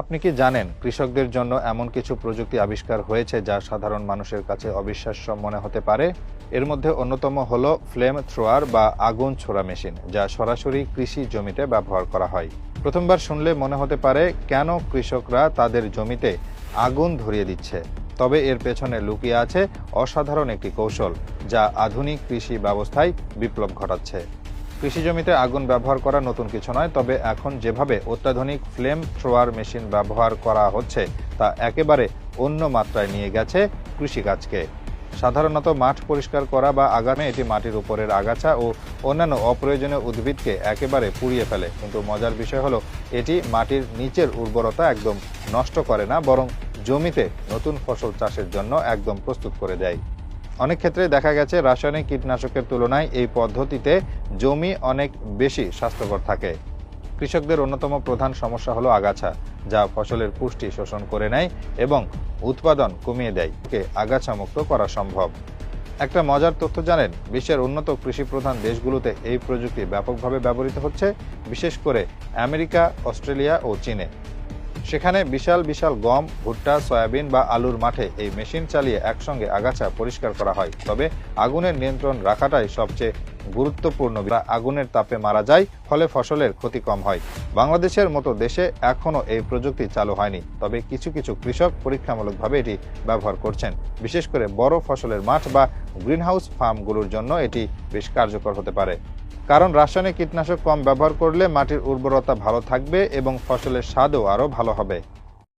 আপনি কি জানেন কৃষকদের জন্য এমন কিছু প্রযুক্তি আবিষ্কার হয়েছে যা সাধারণ মানুষের কাছে অবিশ্বাস্য মনে হতে পারে? এর মধ্যে অন্যতম হল ফ্লেম থ্রোয়ার বা আগুন ছোড়া মেশিন, যা সরাসরি কৃষি জমিতে ব্যবহার করা হয়। প্রথমবার শুনলে মনে হতে পারে, কেন কৃষকরা তাদের জমিতে আগুন ধরিয়ে দিচ্ছে? তবে এর পেছনে লুকিয়ে আছে অসাধারণ একটি কৌশল, যা আধুনিক কৃষি ব্যবস্থায় বিপ্লব ঘটাচ্ছে। কৃষি জমিতে আগুন ব্যবহার করা নতুন কিছু নয়, তবে এখন যেভাবে অত্যাধুনিক ফ্লেম থ্রোয়ার মেশিন ব্যবহার করা হচ্ছে, তা একেবারে অন্য মাত্রায় নিয়ে গেছে কৃষিকাজকে। সাধারণত মাঠ পরিষ্কার করা বা আগামে এটি মাটির উপরের আগাছা ও অন্যান্য অপ্রয়োজনীয় উদ্ভিদকে একেবারে পুড়িয়ে ফেলে। কিন্তু মজার বিষয় হলো, এটি মাটির নিচের উর্বরতা একদম নষ্ট করে না, বরং জমিতে নতুন ফসল চাষের জন্য একদম প্রস্তুত করে দেয়। অনেক ক্ষেত্রে দেখা গেছে রাসায়নিক কীটনাশকের তুলনায় এই পদ্ধতিতে জমি অনেক বেশি স্বাস্থ্যকর থাকে। কৃষকদের অন্যতম প্রধান সমস্যা হলো আগাছা, যা ফসলের পুষ্টি শোষণ করে নেয় এবং উৎপাদন কমিয়ে দেয়, কে আগাছা মুক্ত করা সম্ভব। একটা মজার তথ্য জানেন, বিশ্বের উন্নত কৃষি প্রধান দেশগুলোতে এই প্রযুক্তি ব্যাপকভাবে ব্যবহৃত হচ্ছে, বিশেষ করে আমেরিকা, অস্ট্রেলিয়া ও চীনে। সেখানে বিশাল বিশাল গম, ভুট্টা, সয়াবিন বা আলুর মাঠে এই মেশিন চালিয়ে একসঙ্গে আগাছা পরিষ্কার করা হয়। তবে আগুনের নিয়ন্ত্রণ রাখাটাই সবচেয়ে গুরুত্বপূর্ণ। আগুনের তাপে মারা যায়, ফলে ফসলের ক্ষতি কম হয়। বাংলাদেশের মতো দেশে এখনও এই প্রযুক্তি চালু হয়নি। তবে কিছু কিছু কৃষক পরীক্ষামূলকভাবে এটি ব্যবহার করছেন। বিশেষ করে বড় ফসলের মাঠ বা গ্রিনহাউস ফার্মগুলোর জন্য এটি বেশ কার্যকর হতে পারে। কারণ রাসায়নিক কীটনাশক কম ব্যবহার করলে মাটির উর্বরতা ভালো থাকবে এবং ফসলের স্বাদও আরও ভালো হবে।